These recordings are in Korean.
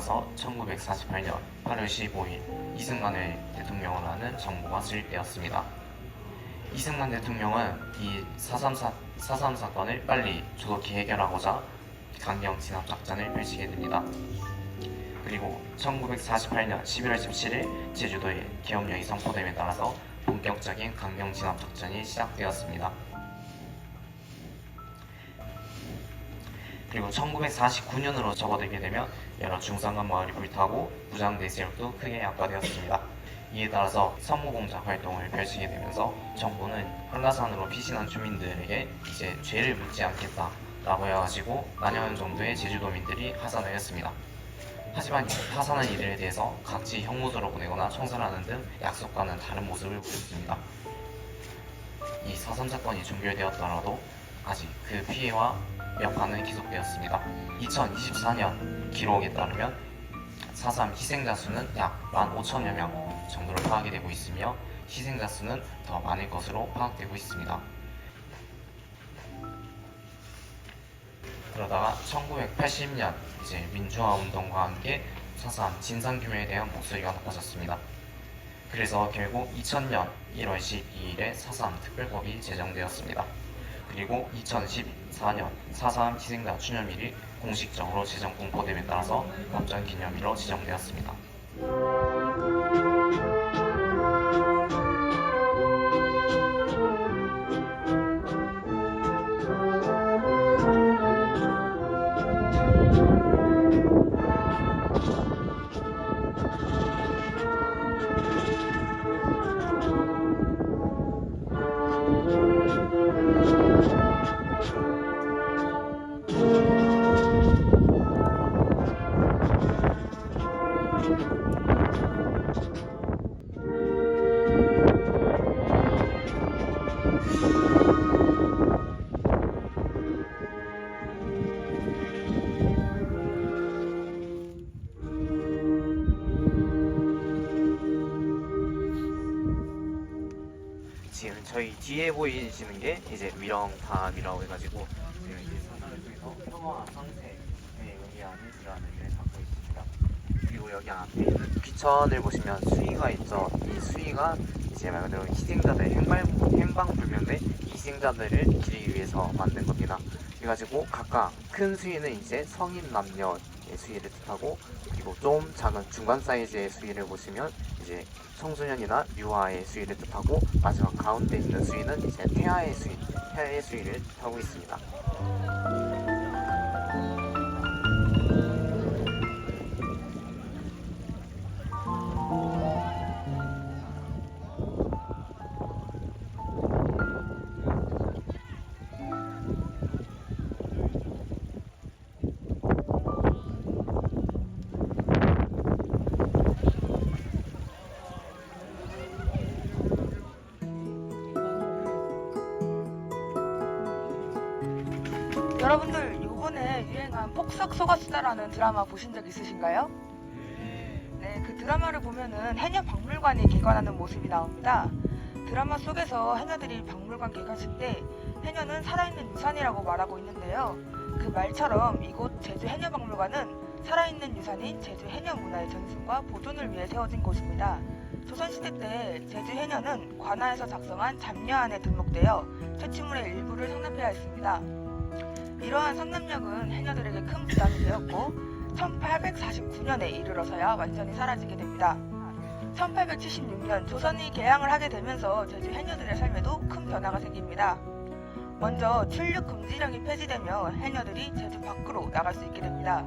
50 총선거를 지나서 1948년 8월 15일 이승만을 대통령으로 하는 정부가 수립되었습니다. 이승만 대통령은 이 4.3, 사, 4.3 사건을 빨리 조속히 해결하고자 강경 진압 작전을 펼치게 됩니다. 그리고 1948년 11월 17일 제주도에 계엄령이 선포됨에 따라서 본격적인 강경 진압 작전이 시작되었습니다. 그리고 1949년으로 접어들게 되면 여러 중산간 마을이 불타고 무장대 세력도 크게 약화되었습니다. 이에 따라서 선무공작 활동을 펼치게 되면서 정부는 한라산으로 피신한 주민들에게 이제 죄를 묻지 않겠다 라고 해가지고 만여년 정도의 제주도민들이 하산하였습니다. 하지만 하산한 이들에 대해서 각지 형무소로 보내거나 청산하는 등 약속과는 다른 모습을 보였습니다. 이 사삼 사건이 종결되었더라도 아직 그 피해와 여파는 계속되었습니다. 2024년 기록에 따르면 4.3 희생자 수는 약 15,000여 명 정도로 파악이 되고 있으며 희생자 수는 더 많을 것으로 파악되고 있습니다. 그러다가 1980년 이제 민주화 운동과 함께 4.3 진상규명에 대한 목소리가 높아졌습니다. 그래서 결국 2000년 1월 12일에 4.3 특별법이 제정되었습니다. 그리고 2014년 4.3 희생자 추념일이 공식적으로 제정 공포됨에 따라서 법정 기념일로 지정되었습니다. 보이시는 게 이제 위령탑이라고 해가지고 지금 이제 사상을 통해서 평화와 상생에 의미하는 이러한 의미를 갖고 있습니다. 그리고 여기 앞에 귀천을 보시면 수위가 있죠. 이 수위가 이제 말 그대로 희생자들 행방 행방불명의 희생자들을 기리기 위해서 만든 겁니다. 그래가지고 각각 큰 수위는 이제 성인 남녀의 수위를 뜻하고 그리고 좀 작은 중간 사이즈의 수위를 보시면 이제 청소년이나 유아의 수위를 뜻하고 마지막 가운데 있는 수위는 이제 태아의 수위, 태아의 수위를 뜻하고 있습니다. 속았수다라는 드라마 보신 적 있으신가요? 네, 그 드라마를 보면은 해녀 박물관이 개관하는 모습이 나옵니다. 드라마 속에서 해녀들이 박물관 개관식 때 해녀는 살아있는 유산이라고 말하고 있는데요. 그 말처럼 이곳 제주 해녀 박물관은 살아있는 유산인 제주 해녀 문화의 전승과 보존을 위해 세워진 곳입니다. 조선시대 때 제주 해녀는 관아에서 작성한 잡려안에 등록되어 퇴치물의 일부를 상납해야 했습니다. 이러한 상납력은 해녀들에게 큰 부담이 되었고 1849년에 이르러서야 완전히 사라지게 됩니다. 1876년 조선이 개항을 하게 되면서 제주 해녀들의 삶에도 큰 변화가 생깁니다. 먼저 출륙 금지령이 폐지되며 해녀들이 제주 밖으로 나갈 수 있게 됩니다.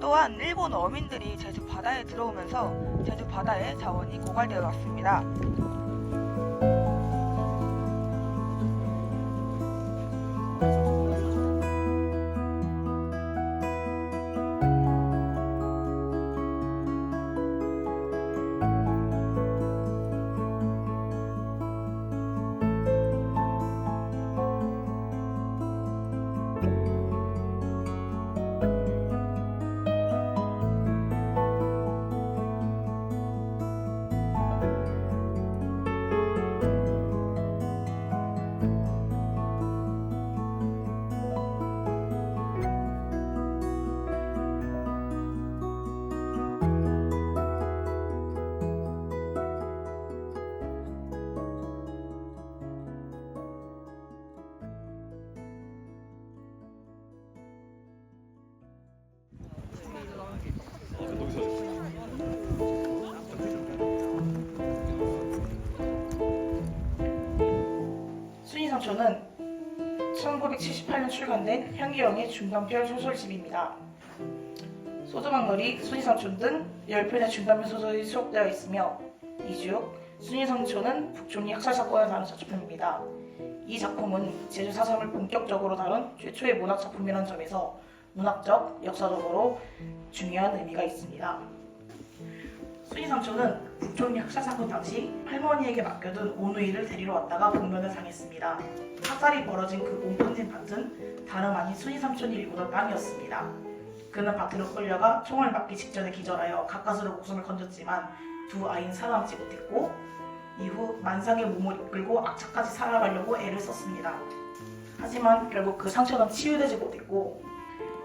또한 일본 어민들이 제주 바다에 들어오면서 제주 바다의 자원이 고갈되어 왔습니다. 순이삼촌은 1978년 출간된 현기영의 중간편 소설집입니다. 소두망거리, 순이삼촌 등 10편의 중단편 소설이 수록되어 있으며 이주옥, 순이삼촌은 북촌리 학살 사건을 다룬 작품입니다. 이 작품은 제주 4.3을 본격적으로 다룬 최초의 문학 작품이라는 점에서 문학적, 역사적으로 중요한 의미가 있습니다. 순이 삼촌은 북촌리 학살 사건 당시 할머니에게 맡겨둔 오누이를 데리러 왔다가 봉변을 당했습니다. 학살이 벌어진 그 옹pon진 밭은 다름 아닌 순이 삼촌이 일구던 땅이었습니다. 그는 밭으로 끌려가 총을 맞기 직전에 기절하여 가까스로 목숨을 건졌지만 두 아이는 살아남지 못했고 이후 만상의 몸을 이끌고 악착같이 살아가려고 애를 썼습니다. 하지만 결국 그 상처는 치유되지 못했고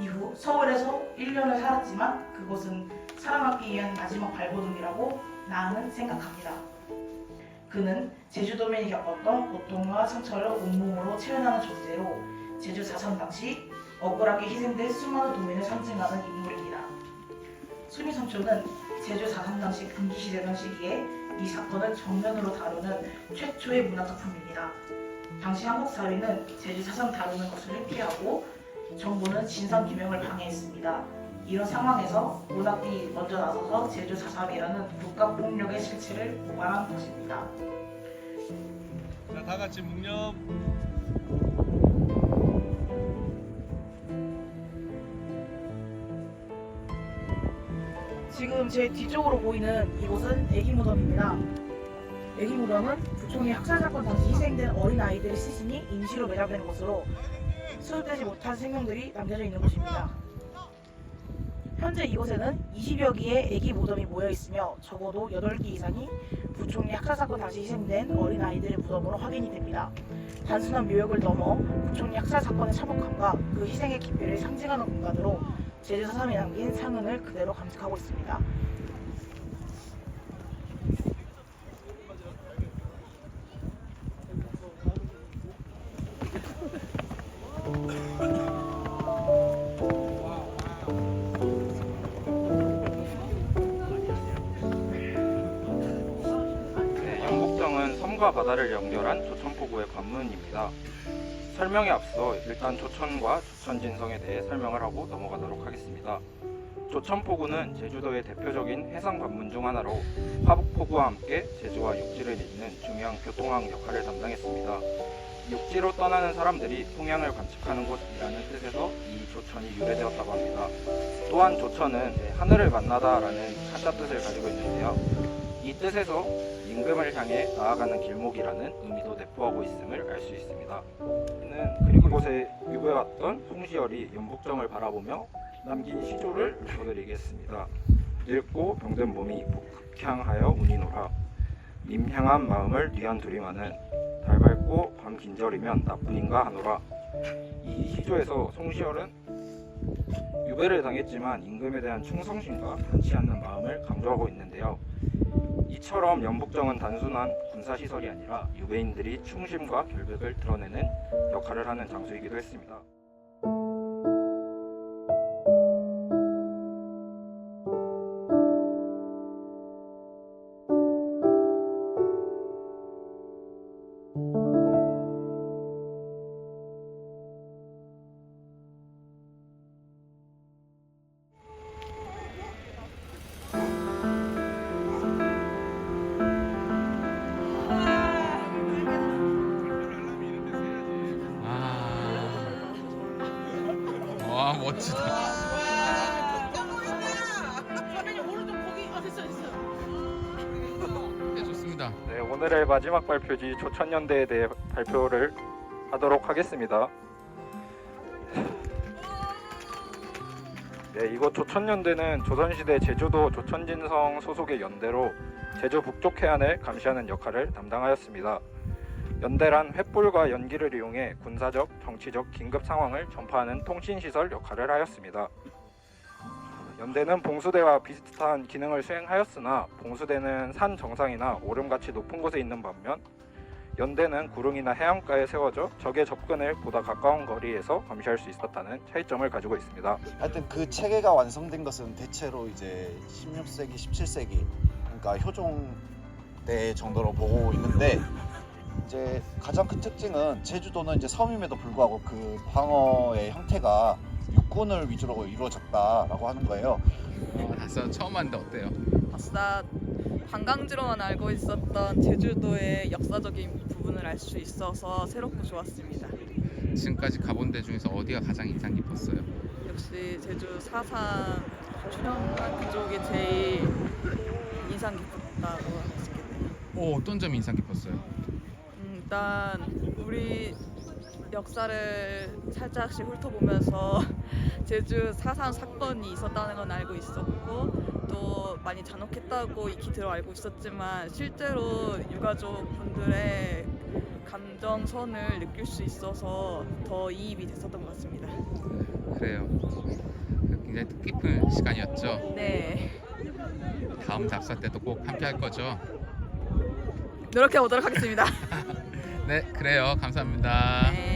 이후 서울에서 1년을 살았지만 그곳은 살아남기 위한 마지막 발버둥이라고 나는 생각합니다. 그는 제주도민이 겪었던 고통과 상처를 온몸으로 체현하는 존재로 제주 4.3 당시 억울하게 희생된 수많은 도민을 상징하는 인물입니다. 순이 삼촌은 제주 4.3 당시 금기시되던 시기에 이 사건을 정면으로 다루는 최초의 문학작품입니다. 당시 한국 사회는 제주 4.3 다루는 것을 피하고 정부는 진상 규명을 방해했습니다. 이런 상황에서 문학이 먼저 나서서 제주 4.3이라는 국가 폭력의 실체를 고발한 것입니다. 자, 다 같이 묵념. 지금 제 뒤쪽으로 보이는 이곳은 애기 무덤입니다. 애기 무덤은 부총리 학살 사건 당시 희생된 어린 아이들의 시신이 임시로 매장된 곳으로 수습되지 못한 생명들이 남겨져 있는 곳입니다. 현재 이곳에는 20여 개의 애기 무덤이 모여 있으며 적어도 8개 이상이 부총리 학살 사건 당시 희생된 어린 아이들의 무덤으로 확인이 됩니다. 단순한 묘역을 넘어 부총리 학살 사건의 참혹함과 그 희생의 깊이를 상징하는 공간으로 제주 4.3이 남긴 상흔을 그대로 감식하고 있습니다. 섬과 바다를 연결한 조천포구의 관문입니다. 설명에 앞서 일단 조천과 조천진성에 대해 설명을 하고 넘어가도록 하겠습니다. 조천포구는 제주도의 대표적인 해상 관문 중 하나로 화북포구와 함께 제주와 육지를 잇는 중요한 교통항 역할을 담당했습니다. 육지로 떠나는 사람들이 통양을 관측하는 곳이라는 뜻에서 이 조천이 유래되었다고 합니다. 또한 조천은 네, 하늘을 만나다라는 한자 뜻을 가지고 있는데요. 이 뜻에서 임금을 향해 나아가는 길목이라는 의미도 내포하고 있음을 알 수 있습니다. 는 그리고 이곳에 유배왔던 송시열이 연북정을 바라보며 남긴 시조를 읽어드리겠습니다. 늙고 병든 몸이 북향하여 운이노라 임향한 마음을 뉘한 두리마는 달 밝고 밤 긴절이면 나뿐인가 하노라 이 시조에서 송시열은 유배를 당했지만 임금에 대한 충성심과 변치 않는 마음을 강조하고 있는데요. 이처럼 연북정은 단순한 군사시설이 아니라 유배인들이 충심과 결백을 드러내는 역할을 하는 장소이기도 했습니다. 와, 멋지다. 네, 좋습니다. 네, 오늘의 마지막 발표지 조천연대에 대해 발표를 하도록 하겠습니다. 네, 이곳 조천연대는 조선시대 제주도 조천진성 소속의 연대로 제주 북쪽 해안을 감시하는 역할을 담당하였습니다. 연대란 횃불과 연기를 이용해 군사적, 정치적 긴급 상황을 전파하는 통신시설 역할을 하였습니다. 연대는 봉수대와 비슷한 기능을 수행하였으나 봉수대는 산 정상이나 오름같이 높은 곳에 있는 반면 연대는 구릉이나 해안가에 세워져 적의 접근을 보다 가까운 거리에서 감시할 수 있었다는 차이점을 가지고 있습니다. 하여튼 그 체계가 완성된 것은 대체로 이제 16세기, 17세기 그러니까 효종 때 정도로 보고 있는데 이제 가장 큰 특징은 제주도는 이제 섬임에도 불구하고 그 방어의 형태가 육군을 위주로 이루어졌다라고 하는 거예요. 가서 처음 왔는데 어때요? 아싸 관광지로만 알고 있었던 제주도의 역사적인 부분을 알 수 있어서 새롭고 좋았습니다. 지금까지 가본 데 중에서 어디가 가장 인상 깊었어요? 역시 제주 4.3 출연한 그쪽이 제일 인상 깊었다고 할수 있겠네요. 오, 어떤 점이 인상 깊었어요? 음, 일단 우리 역사를 살짝씩 훑어보면서 제주 4.3 사건이 있었다는 건 알고 있었고 또 많이 잔혹했다고 익히 들어 알고 있었지만 실제로 유가족 분들의 감정선을 느낄 수 있어서 더 이입이 됐었던 것 같습니다. 그래요. 굉장히 뜻깊은 시간이었죠. 네, 다음 답사 때도 꼭 함께 할 거죠. 노력해 보도록 하겠습니다. 네, 그래요. 감사합니다. 네.